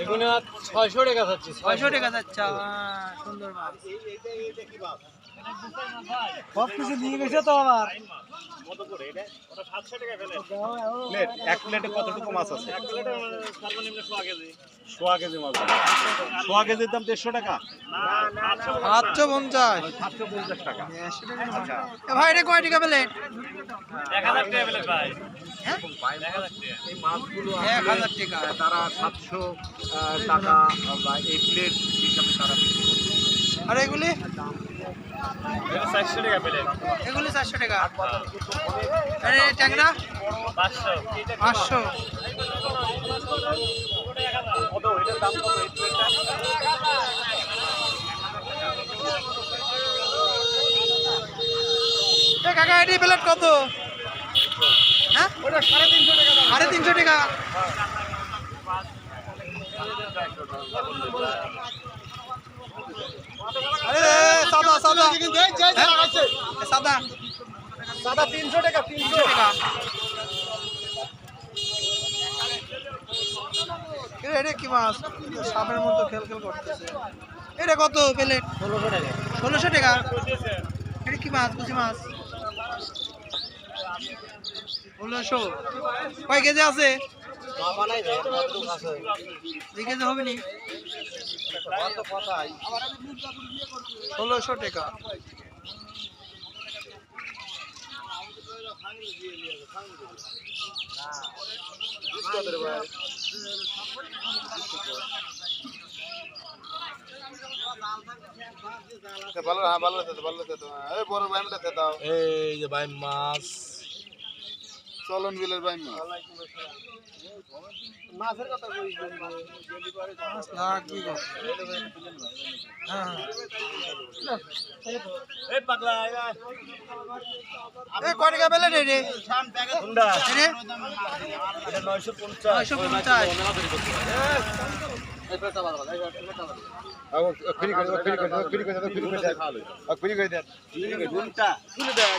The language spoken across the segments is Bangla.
এগুলো ছয়শো টাকা চাচ্ছি ছয়শো টাকা। যাচ্ছে সুন্দর মাছ সব কিছু নিয়ে গেছে তো আমার প্লেট এক প্লেটে কতটুকু মাছ আছে? সোয়া কেজি। মাছ সোয়া কেজির দাম দেড়শো টাকা? সাতশো পঞ্চাশ। সাতশো পঞ্চাশ টাকা। ভাই এটা কয় টাকা প্লেট? এক হাজার টাকা পেলে ভাই। এই মাছগুলো এক হাজার টাকা। তারা সাতশো টাকা বা এই প্লেট হিসাবে তারা বিক্রি করছে। আর এগুলি? চারশো টাকা এগুলি চারশো টাকা। আর এই ট্যাংরা? পাঁচশো। পাঁচশো। কত? এটার দাম কত এই প্লেটটা কাকা এটি প্লেট কত? হ্যাঁ? সাড়ে তিনশো টাকা। আরে সাদা সাদা। হ্যাঁ? সাদা। সাদা তিনশো টাকা তিনশো। টাকা। এটা কি মাছ? সাপের মতো খেল খেল করতেছে। এটা কত প্লেট? ষোলোশো টাকা। ষোলোশো টাকা? এটা কি মাছ বুঝি মাছ? ষোলোশো কয় কেজি আছে? দুই কেজি হবে নি? ষোলোশো টাকা। ভালো হ্যাঁ ভালো আছে ভালো আছে এই বড় বাইমটা দাও। এই যে ভাই মাছ। চলন বিলের বাইম মাছ লাগবে গো হ্যাঁ এই পাগলা কয় টাকা রে ফ্রি করে ফ্রি করে ফ্রি করে ফ্রি করে ফ্রি করে দেন দেয়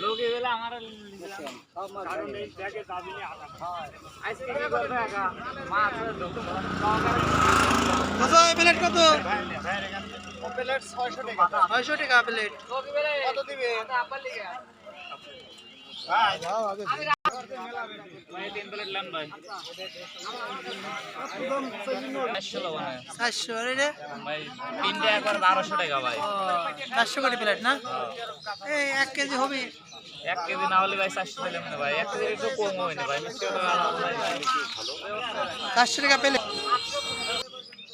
লোকে দিলে আমার কারণ এই ব্যাগে দাবি নিয়ে হাজার আইসক্রিম করবে একা মাছ কত প্লেট কত? প্লেট? ছয়শো টাকা। ছয়শো টাকা প্লেট। কত দিবে? তিন প্লেট লাম ভাই। চারশো রে তিনটে একবার বারোশো টাকা ভাই চারশো প্লেট না? এই এক কেজি হবে। এক কেজি না হলে ভাই চারশো পেলাম না ভাই এক কেজি একটু কম হয় না ভাই চারশো টাকা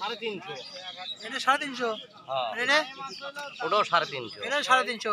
সাড়ে তিনশো এটা সাড়ে তিনশো। হ্যাঁ ওটাও সাড়ে তিনশো। এটা সাড়ে তিনশো।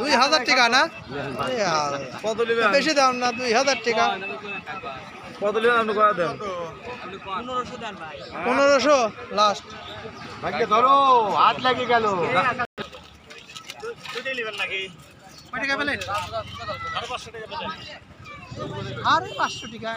দুই হাজার টাকা না? বেশি দাম না দুই হাজার টাকা। কত নেবেন আপনি করে দেন? পনেরোশো লাস্ট ভাগ্যে ধরো হাত লাগে গেল। কয় টাকা পেলেন। আরে পাঁচশো টাকা।